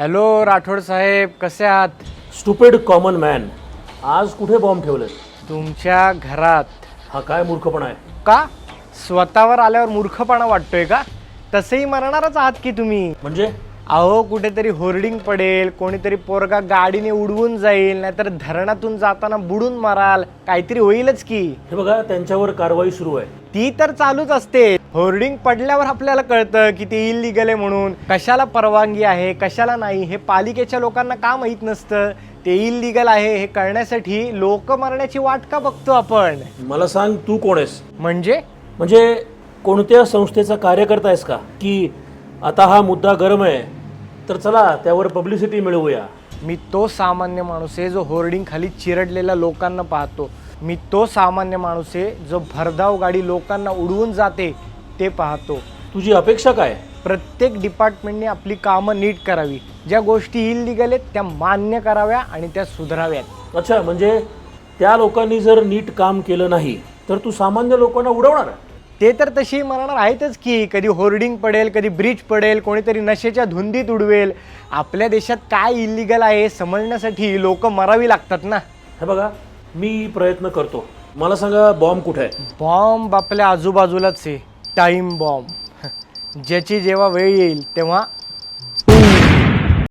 Hello Rathod साहेब कसे आहात? Stupid common man आज कुठे बॉम्ब ठेवले तुमच्या घरात. हा काय मूर्खपणा आहे? का? स्वतःवर आल्यावर मूर्खपणा वाटतोय का? तसेही मरणारच आहात की तुम्ही? म्हणजे? अहो कुठेतरी होर्डिंग पडेल कोणीतरी पोरगा गाडीने उडवून जाईल नाहीतर धरणातून जाताना बुडून माराल. काहीतरी होईलच की. हे बघा त्यांच्यावर कारवाई सुरू आहे. ती तर चालूच असते. होर्डिंग पडल्यावर आपल्याला कळतं की ते इलिगल आहे म्हणून. कशाला परवानगी आहे कशाला नाही हे पालिकेच्या लोकांना का माहीत नसतं? ते इलिगल आहे हे कळण्यासाठी लोक मरण्याची वाट का बघतो आपण? मला सांग तू कोण आहेस? म्हणजे? म्हणजे कोणत्या संस्थेचा कार्यकर्ता आहेस का? की आता हा मुद्दा गरम आहे तर चला त्यावर पब्लिसिटी मिळवूया. मी तो सामान्य माणूस आहे जो होर्डिंग खाली चिरडलेल्या लोकांना पाहतो मी तो सामान्य माणूस आहे जो भरधाव गाडी लोकांना उडवून जाते ते पाहतो. तुझी अपेक्षा काय? प्रत्येक डिपार्टमेंटने आपली कामं नीट करावी. ज्या गोष्टी इलिगल आहेत त्या मान्य कराव्या आणि त्या सुधाराव्यात. अच्छा म्हणजे त्या लोकांनी जर नीट काम केलं नाही तर तू सामान्य लोकांना उडवणार ते तर तशी म्हणणार आहेतच की कधी होर्डिंग पडेल कधी ब्रिज पडेल कोणीतरी नशेच्या धुंदीत उडवेल. आपल्या देशात काय इलिगल आहे समजण्यासाठी लोक मरावी लागतात ना. हे बघा मी प्रयत्न करतो. मला सांगा बॉम्ब कुठे आहे? बॉम्ब आपल्या आजूबाजूलाच आहे. टाईम बॉम्ब ज्याची जेव्हा वेळ येईल तेव्हा